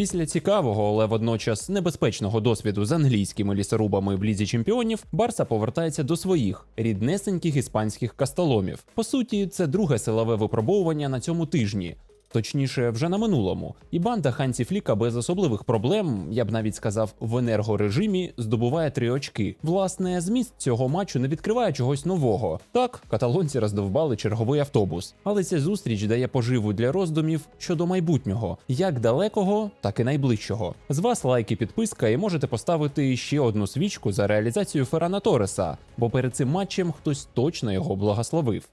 Після цікавого, але водночас небезпечного досвіду з англійськими лісорубами в лізі чемпіонів, Барса повертається до своїх ріднесеньких іспанських кастоломів. По суті, це друге силове випробовування на цьому тижні. Точніше, вже на минулому, і банда Хансі Фліка без особливих проблем, я б навіть сказав, в енергорежимі здобуває три очки. Власне, зміст цього матчу не відкриває чогось нового. Так, каталонці роздовбали черговий автобус, але ця зустріч дає поживу для роздумів щодо майбутнього, як далекого, так і найближчого. З вас лайк і підписка, і можете поставити ще одну свічку за реалізацію Феррана Тореса, бо перед цим матчем хтось точно його благословив.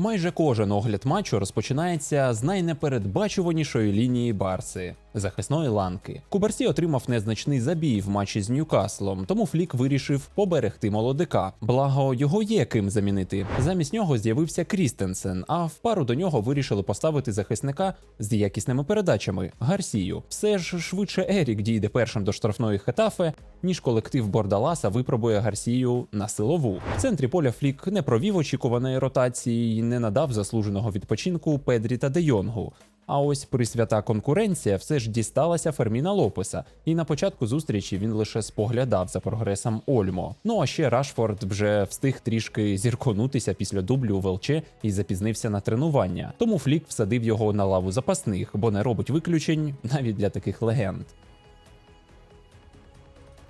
Майже кожен огляд матчу розпочинається з найнепередбачуванішої лінії Барси захисної ланки. Кубарсі отримав незначний забій в матчі з Ньюкаслом, тому Флік вирішив поберегти молодика. Благо його є ким замінити. Замість нього з'явився Крістенсен, а в пару до нього вирішили поставити захисника з якісними передачами Гарсію. Все ж швидше Ерік дійде першим до штрафної хетафе, ніж колектив Бордаласа випробує Гарсію на силову. В центрі поля Флік не провів очікуваної ротації і не надав заслуженого відпочинку Педрі та Де Йонгу. А ось присвята конкуренція все ж дісталася Ферміна Лопеса, і на початку зустрічі він лише споглядав за прогресом Ольмо. Ну а ще Рашфорд вже встиг трішки зірконутися після дублю у ВЛЧ і запізнився на тренування. Тому Флік всадив його на лаву запасних, бо не робить виключень навіть для таких легенд.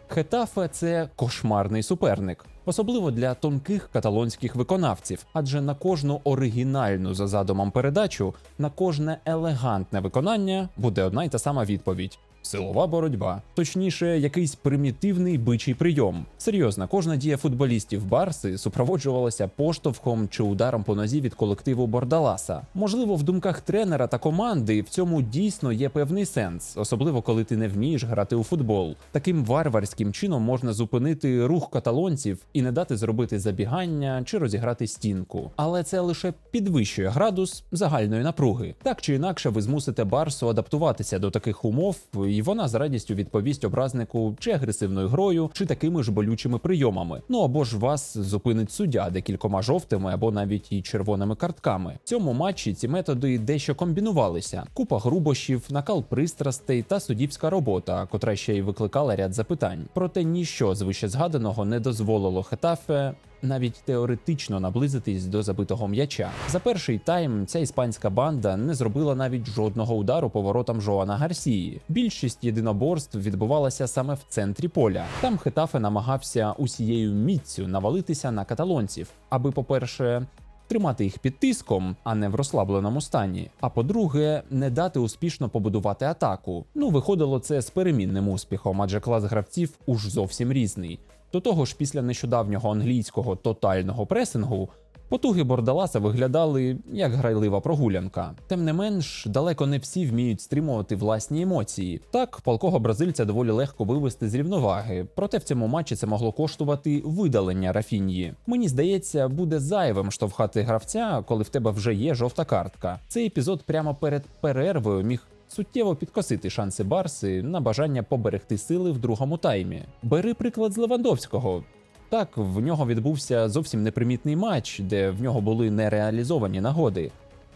Хетафе це кошмарний суперник, особливо для тонких каталонських виконавців, адже на кожну оригінальну за задумом передачу, на кожне елегантне виконання буде одна й та сама відповідь. Силова боротьба, точніше, якийсь примітивний бичий прийом. Серйозно, кожна дія футболістів Барси супроводжувалася поштовхом чи ударом по нозі від колективу Бордаласа. Можливо, в думках тренера та команди в цьому дійсно є певний сенс, особливо коли ти не вмієш грати у футбол. Таким варварським чином можна зупинити рух каталонців і не дати зробити забігання чи розіграти стінку. Але це лише підвищує градус загальної напруги. Так чи інакше, ви змусите Барсу адаптуватися до таких умов, вона з радістю відповість образнику чи агресивною грою, чи такими ж болючими прийомами. Ну або ж вас зупинить суддя декількома жовтими або навіть і червоними картками. В цьому матчі ці методи дещо комбінувалися: купа грубощів, накал пристрастей та суддівська робота, котра ще й викликала ряд запитань. Проте ніщо з вище згаданого не дозволило Хетафе навіть теоретично наблизитись до забитого м'яча. За перший тайм ця іспанська банда не зробила навіть жодного удару по воротам Жоана Гарсії. Більшість єдиноборств відбувалася саме в центрі поля. Там Хетафе намагався усією міцю навалитися на каталонців, аби, по-перше, Тримати їх під тиском, а не в розслабленому стані. А по-друге, не дати успішно побудувати атаку. Ну, виходило це з перемінним успіхом, адже клас гравців уж зовсім різний. До того ж, після нещодавнього англійського тотального пресингу потуги Бордаласа виглядали як грайлива прогулянка. Тим не менш, далеко не всі вміють стримувати власні емоції. Так, палкого бразильця доволі легко вивести з рівноваги, проте в цьому матчі це могло коштувати видалення Рафіньї. Мені здається, буде зайвим штовхати гравця, коли в тебе вже є жовта картка. Цей епізод прямо перед перервою міг суттєво підкосити шанси Барси на бажання поберегти сили в другому таймі. Бери приклад з Левандовського. Так, в нього відбувся зовсім непримітний матч, де в нього були нереалізовані нагоди.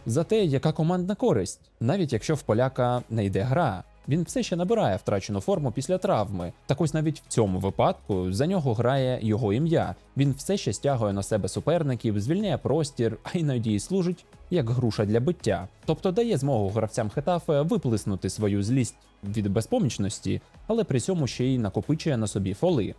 Зате яка командна користь, навіть якщо в поляка не йде гра. Він все ще набирає втрачену форму після травми. Так ось навіть в цьому випадку за нього грає його ім'я. Він все ще стягує на себе суперників, звільняє простір, а іноді й служить як груша для биття. Тобто дає змогу гравцям Хетафе виплеснути свою злість від безпомічності, але при цьому ще й накопичує на собі фоли.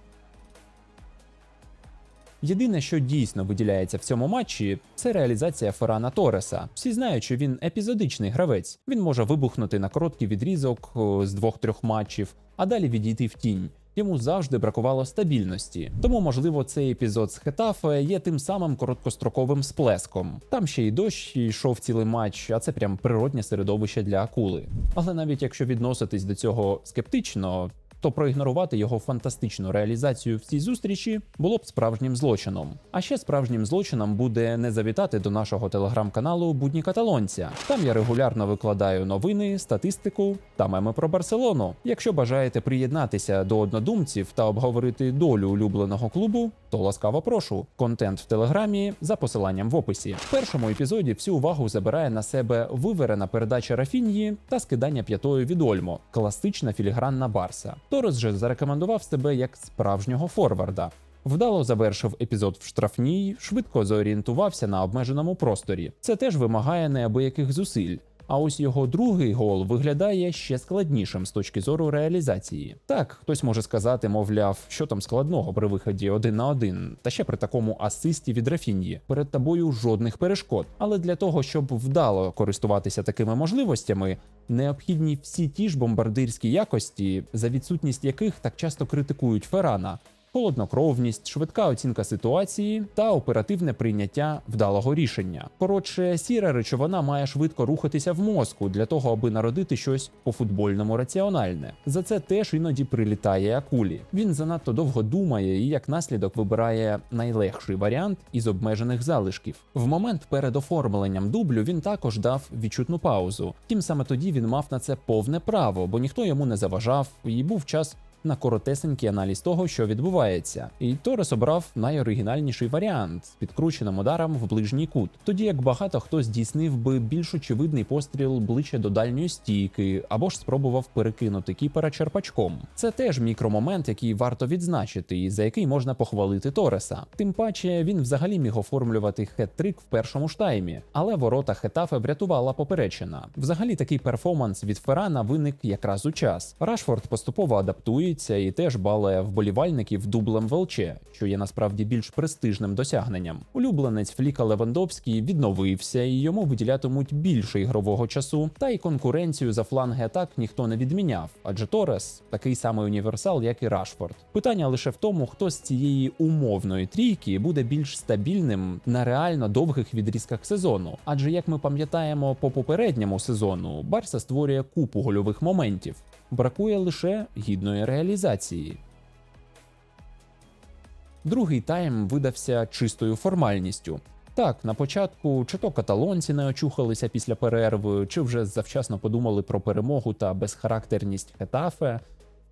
Єдине, що дійсно виділяється в цьому матчі, це реалізація Феррана Тореса. Всі знають, що він епізодичний гравець. Він може вибухнути на короткий відрізок з двох-трьох матчів, а далі відійти в тінь. Йому завжди бракувало стабільності, тому, можливо, цей епізод з Хетафе є тим самим короткостроковим сплеском. Там ще й дощ йшов цілий матч, а це прям природнє середовище для акули. Але навіть якщо відноситись до цього скептично, то проігнорувати його фантастичну реалізацію в цій зустрічі було б справжнім злочином. А ще справжнім злочином буде не завітати до нашого телеграм-каналу Будні Каталонця. Там я регулярно викладаю новини, статистику та меми про Барселону. Якщо бажаєте приєднатися до однодумців та обговорити долю улюбленого клубу, то ласкаво прошу. Контент в телеграмі за посиланням в описі. В першому епізоді всю увагу забирає на себе виверена передача Рафіньї та скидання п'ятою від Ольмо, класична філігранна Барса. Торес же зарекомендував себе як справжнього форварда. Вдало завершив епізод в штрафній, швидко зорієнтувався на обмеженому просторі. Це теж вимагає неабияких зусиль. А ось його другий гол виглядає ще складнішим з точки зору реалізації. Так, хтось може сказати, мовляв, що там складного при виході один на один, та ще при такому асисті від Рафіньї. Перед тобою жодних перешкод. Але для того, щоб вдало користуватися такими можливостями, необхідні всі ті ж бомбардирські якості, за відсутність яких так часто критикують Феррана. Холоднокровність, швидка оцінка ситуації та оперативне прийняття вдалого рішення. Коротше, сіра речовина має швидко рухатися в мозку для того, аби народити щось по-футбольному раціональне. За це теж іноді прилітає акулі. Він занадто довго думає і як наслідок вибирає найлегший варіант із обмежених залишків. В момент перед оформленням дублю він також дав відчутну паузу. Втім, саме тоді він мав на це повне право, бо ніхто йому не заважав, і був час на коротесенький аналіз того, що відбувається. І Торес обрав найоригінальніший варіант з підкрученим ударом в ближній кут. Тоді як багато хто здійснив би більш очевидний постріл ближче до дальньої стійки, або ж спробував перекинути кіпера черпачком. Це теж мікромомент, який варто відзначити, і за який можна похвалити Тореса. Тим паче він взагалі міг оформлювати хет-трик в першому ж таймі, але ворота Хетафе врятувала поперечина. Взагалі такий перформанс від Феррана виник якраз у час. Рашфорд поступово адаптує і теж балує вболівальників дублем ВЛЧ, що є насправді більш престижним досягненням. Улюбленець Фліка Левандовський відновився і йому виділятимуть більше ігрового часу, та й конкуренцію за фланги атак ніхто не відміняв, адже Торес такий самий універсал, як і Рашфорд. Питання лише в тому, хто з цієї умовної трійки буде більш стабільним на реально довгих відрізках сезону. Адже як ми пам'ятаємо по попередньому сезону, Барса створює купу гольових моментів. Бракує лише гідної реалізації. Другий тайм видався чистою формальністю. Так, на початку чи то каталонці не очухалися після перерви, чи вже завчасно подумали про перемогу та безхарактерність Хетафе.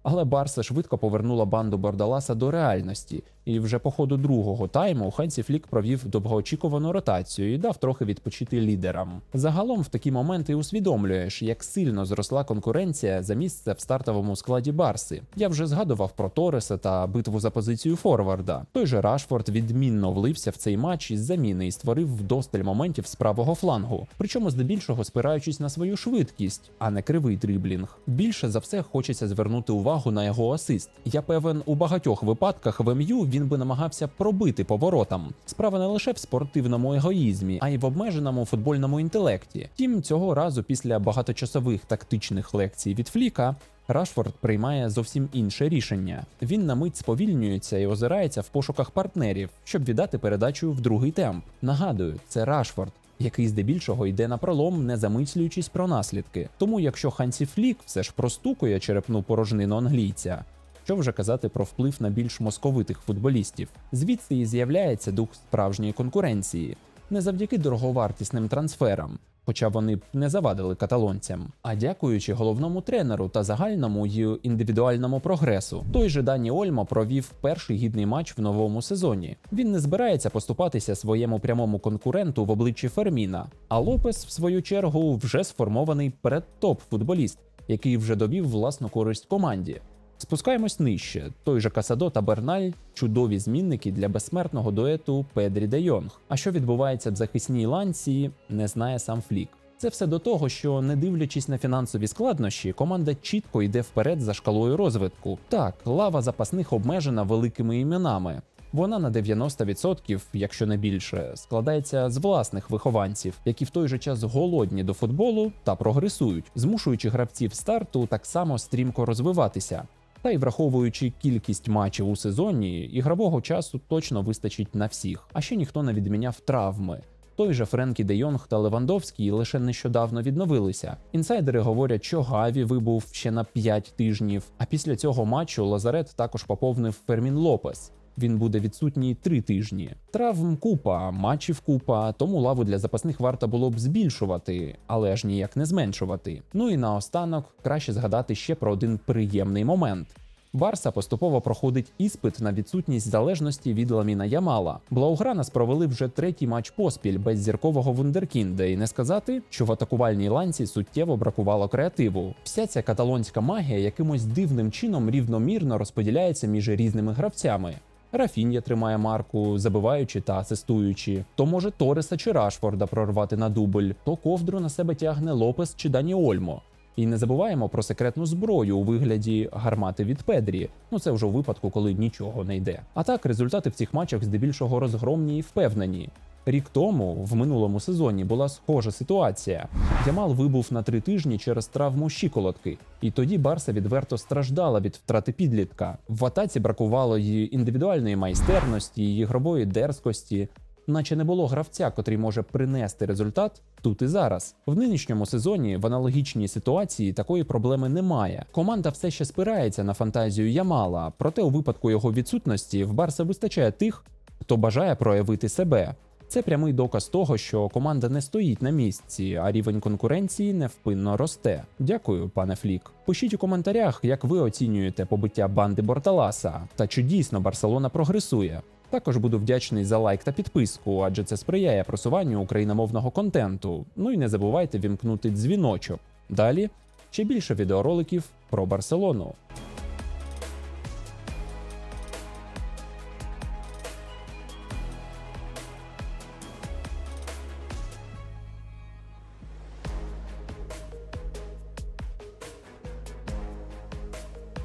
Але Барса швидко повернула банду Бордаласа до реальності, і вже по ходу другого тайму Хансі Флік провів довгоочікувану ротацію і дав трохи відпочити лідерам. Загалом в такі моменти усвідомлюєш, як сильно зросла конкуренція за місце в стартовому складі Барси. Я вже згадував про Тореса та битву за позицію Форварда. Той же Рашфорд відмінно влився в цей матч із заміни і створив вдосталь моментів з правого флангу, причому здебільшого спираючись на свою швидкість, а не кривий дриблінг. Більше за все хочеться звернути увагу на його асист. Я певен, у багатьох випадках в МЮ він би намагався пробити поворотам. Справа не лише в спортивному егоїзмі, а й в обмеженому футбольному інтелекті. Втім, цього разу після багаточасових тактичних лекцій від Фліка. Рашфорд приймає зовсім інше рішення. Він на мить сповільнюється і озирається в пошуках партнерів, щоб віддати передачу в другий темп. Нагадую, це Рашфорд. Який здебільшого йде на пролом, не замислюючись про наслідки. Тому, якщо Хансі Флік все ж простукує черепну порожнину англійця, що вже казати про вплив на більш московитих футболістів, звідси і з'являється дух справжньої конкуренції, не завдяки дороговартісним трансферам, хоча вони б не завадили каталонцям, а дякуючи головному тренеру та загальному й індивідуальному прогресу. Той же Дані Ольмо провів перший гідний матч в новому сезоні. Він не збирається поступатися своєму прямому конкуренту в обличчі Ферміна. А Лопес, в свою чергу, вже сформований передтоп футболіст, який вже довів власну користь команді. Спускаємось нижче. Той же Касадо та Берналь чудові змінники для безсмертного дуету Педрі де Йонг. А що відбувається в захисній ланці, не знає сам Флік. Це все до того, що не дивлячись на фінансові складнощі, команда чітко йде вперед за шкалою розвитку. Так, лава запасних обмежена великими іменами. Вона на 90%, якщо не більше, складається з власних вихованців, які в той же час голодні до футболу та прогресують, змушуючи гравців старту так само стрімко розвиватися. Та й враховуючи кількість матчів у сезоні, ігрового часу точно вистачить на всіх. А ще ніхто не відміняв травми. Той же Френкі Де Йонг та Левандовський лише нещодавно відновилися. Інсайдери говорять, що Гаві вибув ще на 5 тижнів. А після цього матчу Лазарет також поповнив Фермін Лопес. Він буде відсутній три тижні. Травм купа, матчів купа, тому лаву для запасних варто було б збільшувати, але ж ніяк не зменшувати. Ну і наостанок краще згадати ще про один приємний момент. Барса поступово проходить іспит на відсутність залежності від Ламіна Ямала. Блаугранас провели вже третій матч поспіль без зіркового вундеркінда, і не сказати, що в атакувальній ланці суттєво бракувало креативу. Вся ця каталонська магія якимось дивним чином рівномірно розподіляється між різними гравцями. Рафін'я тримає марку, забиваючи та асистуючи. То може Тореса чи Рашфорда прорвати на дубль, то ковдру на себе тягне Лопес чи Дані Ольмо. І не забуваємо про секретну зброю у вигляді гармати від Педрі. Ну це вже у випадку, коли нічого не йде. А так, результати в цих матчах здебільшого розгромні і впевнені. Рік тому, в минулому сезоні, була схожа ситуація. Ямал вибув на три тижні через травму щиколотки, і тоді Барса відверто страждала від втрати підлітка. В атаці бракувало її індивідуальної майстерності, її ігрової дерзкості, наче не було гравця, котрий може принести результат тут і зараз. В нинішньому сезоні в аналогічній ситуації такої проблеми немає. Команда все ще спирається на фантазію Ямала, проте у випадку його відсутності в Барса вистачає тих, хто бажає проявити себе. Це прямий доказ того, що команда не стоїть на місці, а рівень конкуренції невпинно росте. Дякую, пане Флік. Пишіть у коментарях, як ви оцінюєте побиття банди Борталаса та чи дійсно Барселона прогресує. Також буду вдячний за лайк та підписку, адже це сприяє просуванню україномовного контенту. Ну і не забувайте вімкнути дзвіночок. Далі ще більше відеороликів про Барселону.